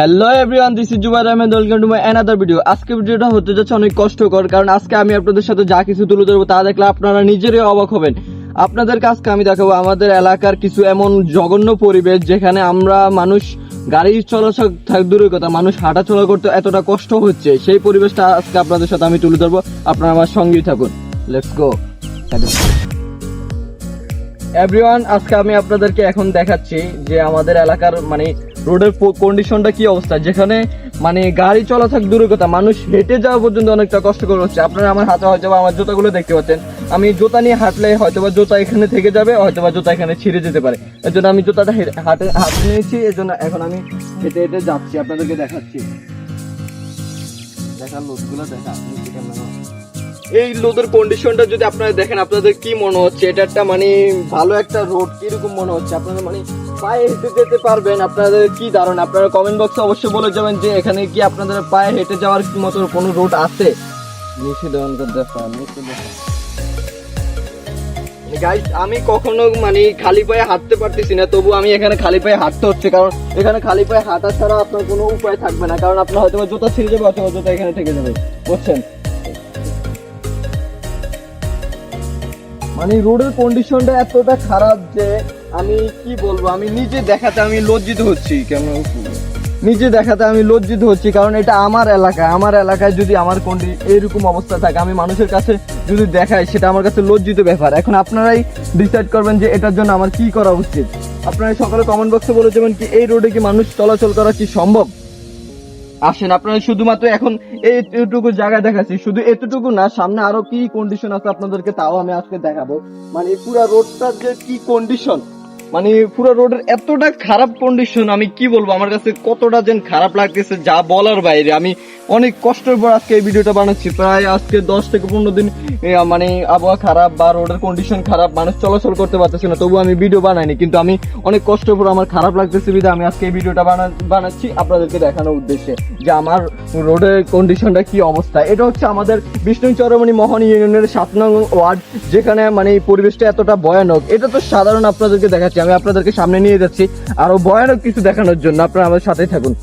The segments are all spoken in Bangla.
Hello everyone this is Zubair Ahmed welcome to my another video আজকে ভিডিওটা হতে যাচ্ছে অনেক কষ্টকর, কারণ আজকে আমি আপনাদের সাথে যা কিছু তুলে ধরবো তা দেখলে আপনারা নিজেরই অবাক হবেন। আপনাদের আজকে আমি দেখাবো আমাদের এলাকার কিছু এমন জঘন্য পরিবেশ যেখানে আমরা মানুষ গাড়ি চলাচল থাক, দূরের কথা, মানুষ হাঁটা চলা করতে এতটা কষ্ট হচ্ছে। সেই পরিবেশটা আজকে আপনাদের সাথে আমি তুলে ধরবো। আপনারা আমার সঙ্গেই থাকুন। লেটস গো এভরিওয়ান আজকে আমি আপনাদেরকে এখন দেখাচ্ছি যে আমাদের এলাকার মানে রোডের কন্ডিশনটা কি অবস্থা? যেখানে মানে গাড়ি চলা থাক দূরের কথা, মানুষ হেঁটে যাওয়া পর্যন্ত অনেকটা কষ্টকর হচ্ছে। আপনারা আমার হাতে হয়তো আমার জুতাগুলো দেখতে পাচ্ছেন। আমি জুতা নিয়ে হাঁটলে হয়তো বা জুতা এখানে থেকে যাবে হয়তো বা জুতা এখানে ছিঁড়ে যেতে পারে। এর জন্য আমি জুতাটা হাতে হাতে নিয়েছি, এর জন্য এখন আমি হেঁটে হেঁটে যাচ্ছি, আপনাদেরকে দেখাচ্ছি। দেখা লোকগুলো দেখা এই লোদের কন্ডিশনটা যদি আপনারা দেখেন, আপনাদের কি মনে হচ্ছে? এটা একটা মানে ভালো একটা রোড কীরকম মনে হচ্ছে? আপনারা মানে পায়ে হেঁটে যেতে পারবেন। আপনাদের কি ধারণা? আপনারা কমেন্ট বক্সে অবশ্যই বলে যাবেন যে এখানে কি আপনাদের পায়ে হেঁটে যাওয়ার মতো কোনো রোড আছে? গাইস আমি কখনো মানে খালি পায়ে হাঁটতে পারতেছি না, তবু আমি এখানে খালি পায়ে হাঁটতে হচ্ছে। কারণ এখানে খালি পায়ে হাঁটা ছাড়া আপনার কোনো উপায় থাকবে না। কারণ আপনার হয়তো জুতা ছিঁড়ে যাবে অথবা জুতা এখানে থেকে যাবে। বুঝছেন? মানে রোডের কন্ডিশনটা এতটা খারাপ যে আমি কি বলব, আমি নিজে দেখাতে আমি লজ্জিত হচ্ছি কেমন নিজে দেখাতে আমি লজ্জিত হচ্ছি, কারণ এটা আমার এলাকা, আমার এলাকায় যদি আমার কন্ডি এইরকম অবস্থা থাকে, আমি মানুষের কাছে যদি দেখাই, সেটা আমার কাছে লজ্জিত ব্যাপার। এখন আপনারাই ডিসাইড করবেন যে এটার জন্য আমার কি করা উচিত। আপনারা সকালে কমেন্ট বক্সে বলে যাবেন কি, এই রোডে কি মানুষ চলাচল করা কি সম্ভব? আসেন, আপনারা শুধুমাত্র এখন এইটুকু জায়গা দেখাচ্ছি। শুধু এতটুকু না, সামনে আরও কি কন্ডিশন আছে আপনাদেরকে তাও আমি আজকে দেখাবো। মানে পুরো রোডটার যে কি কন্ডিশন মানে পুরো রোডের এতটা খারাপ কন্ডিশন আমি কি বলব? আমার কাছে কতটা যেন খারাপ লাগতেছে, যা বলার বাইরে। আমি অনেক কষ্টের পর আজকে এই ভিডিওটা বানাচ্ছি। প্রায় আজকে দশ থেকে পনেরো দিন মানে আবহাওয়া খারাপ বা রোডের কন্ডিশন খারাপ, মানুষ চলাচল করতে পারতেছে না তবু আমি ভিডিও বানাইনি। কিন্তু আমি অনেক কষ্টের পর আমার খারাপ লাগতেছে বিধে আমি আজকে এই ভিডিওটা বানা- বানাচ্ছি আপনাদেরকে দেখানোর উদ্দেশ্যে যে আমার রোডের কন্ডিশনটা কি অবস্থা। এটা হচ্ছে আমাদের বিষ্ণু চরমণি মোহন ইউনিয়নের সাত নং ওয়ার্ড, যেখানে মানে পরিবেশটা এতটা ভয়ানক। এটা তো সাধারণ আপনাদেরকে দেখাচ্ছি, আমি আপনাদেরকে সামনে নিয়ে যাচ্ছি। আরও ভয়ানক কিছু দেখানোর জন্য আপনারা আমাদের সাথেই থাকুন.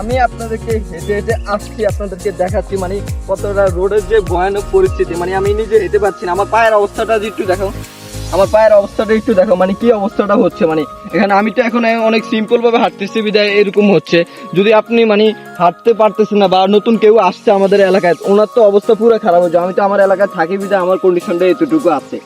আমি আপনাদেরকে হেঁটে হেঁটে আসছি, আপনাদেরকে দেখাচ্ছি মানে কতটা রোডের যে ভয়ানক পরিস্থিতি। মানে আমি নিজে হেঁটে পাচ্ছি না, আমার পায়ের অবস্থাটা একটু দেখো। আমার পায়ের অবস্থাটা একটু দেখো মানে কি অবস্থাটা হচ্ছে মানে এখানে আমি তো এখন অনেক সিম্পল ভাবে হাঁটতেছি, বিদায় এরকম হচ্ছে। যদি আপনি মানে হাঁটতে পারতেছেন না বা নতুন কেউ আসছে আমাদের এলাকায়, ওনার তো অবস্থা পুরো খারাপ হচ্ছে আমি তো আমার এলাকায় থাকি, বিদায় আমার কন্ডিশনটা এতটুকু আছে।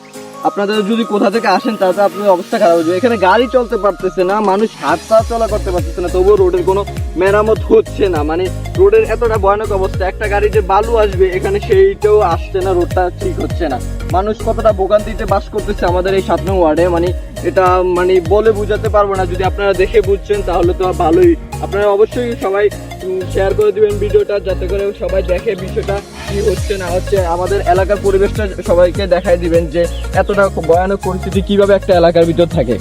আপনাদের যদি কোথা থেকে আসেন, তাতে আপনাদের অবস্থা খারাপ হয়ে যাবে। এখানে গাড়ি চলতে পারতেছে না, মানুষ হাঁটা চলা করতে পারতেছে না, তবুও রোডের কোনো মেরামত হচ্ছে না। মানে রোডের এতটা ভয়ানক অবস্থা, একটা গাড়ি যে বালু আসবে, এখানে সেইটাও আসছে না, রোডটা ঠিক হচ্ছে না। মানুষ কতটা ভোগান্তিতে বাস করতেছে আমাদের এই সাত নং ওয়ার্ডে মানে এটা মানে বলে বুঝাতে পারব না। যদি আপনারা দেখে বুঝছেন তাহলে তো ভালোই। আপনারা অবশ্যই সবাই শেয়ার করে দিবেন ভিডিওটা যাতে করে সবাই দেখে বিষয়টা কি হচ্ছে না হচ্ছে। আমাদের এলাকার পরিবেশটা সবাইকে দেখাই দিবেন যে এতটা ভয়ানক পরিস্থিতি কীভাবে একটা এলাকার ভিতর থাকে।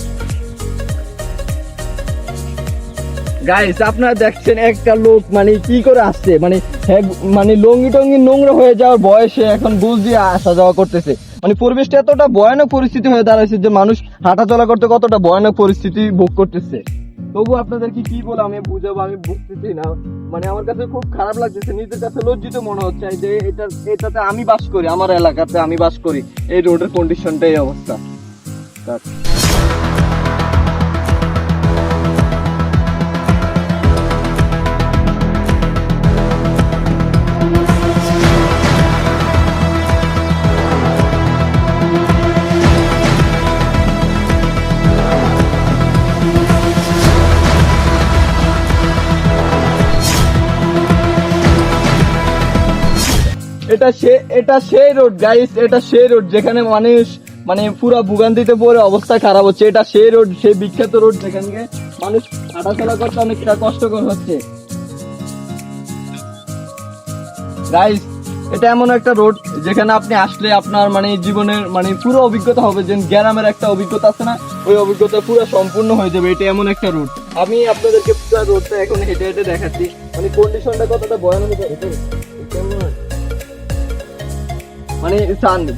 গাইস আপনারা দেখছেন একটা লোক মানে কি করে আসছে? মানে হ্যাঁ, মানে লঙ্গি টঙ্গি নোংরা হয়ে যাওয়ার বয়সে এখন বুঝ দিয়ে আসা যাওয়া করতেছে। মানে পরিবেশটা এতটা ভয়ানক পরিস্থিতি হয়ে দাঁড়াইছে যে মানুষ হাঁটা চলা করতে কতটা ভয়ানক পরিস্থিতি ভোগ করতেছে। তবু আপনাদেরকে কি বলে আমি বুঝাবো, আমি বুঝতেছি না। মানে আমার কাছে খুব খারাপ লাগতেছে, নিজের কাছে লজ্জিত মনে হচ্ছে যে এটা, এটাতে আমি বাস করি, আমার এলাকাতে আমি বাস করি, এই রোডের কন্ডিশনটা এই অবস্থা। এটা সে, এটা সেই রোড গাইস এটা সেই রোড যেখানে মানুষ মানে পুরো ভুগান্তিতে পড়ে, অবস্থা খারাপ হচ্ছে। এটা সেই রোড, সেই বিখ্যাত রোড যেখানে মানুষ হাঁটাচলা করতে অনেকটা কষ্টকর হচ্ছে। গাইস এটা এমন একটা রোড যেখানে আপনি আসলে আপনার মানে জীবনের মানে পুরো অভিজ্ঞতা হবে যে গ্রামের একটা অভিজ্ঞতা আছে না, ওই অভিজ্ঞতা পুরো সম্পূর্ণ হয়ে যাবে। এটা এমন একটা রোড। আমি আপনাদেরকে পুরো রোডটা এখন হেঁটে হেঁটে দেখাচ্ছি। মানে কন্ডিশনটা কতটা ভয়ানক এটা কেমন? মানে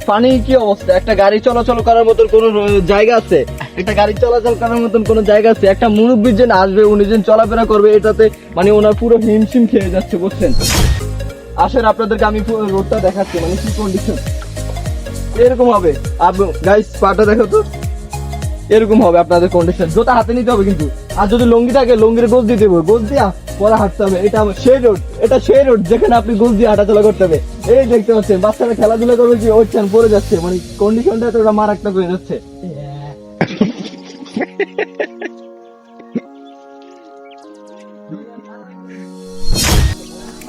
পানি কি অবস্থা? একটা গাড়ি চলাচল করার মতো কোনো জায়গা আছে? একটা গাড়ি চলাচল করার মতন কোনো জায়গা আছে? একটা মুরব্বী যেন আসবে, উনি যেন চলাফেরা করবে, এটাতে মানে ওনার পুরো হিমশিম খেয়ে যাচ্ছে, বুঝছেন? আসেন, আপনাদেরকে আমি রোডটা দেখাচ্ছি মানে কি কন্ডিশন এরকম হবে। গাইস পাটা দেখো তো। এরকম হবে আপনাদের কন্ডিশন জোতা হাতে নিতে হবে কিন্তু। আর যদি লঙ্গি থাকে, লঙ্গির গোজ দিতে হবে। গোজ দিয়া পরে হাঁটতে হবে, এটা আমার সেই রোড এটা সেই রোড যেখানে আপনি দিয়ে হাঁটাচলা করতে হবে। এই দেখতে পাচ্ছেন, বাচ্চারা খেলাধুলা করবে কি পড়ে যাচ্ছে মানে কন্ডিশনটা মারাত্মক হয়ে যাচ্ছে।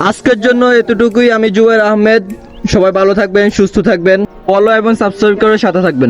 আজকের জন্য এতটুকুই, আমি জুয়ের আহমেদ। সবাই ভালো থাকবেন, সুস্থ থাকবেন। ফলো এবং সাবস্ক্রাইব করে সাথে থাকবেন।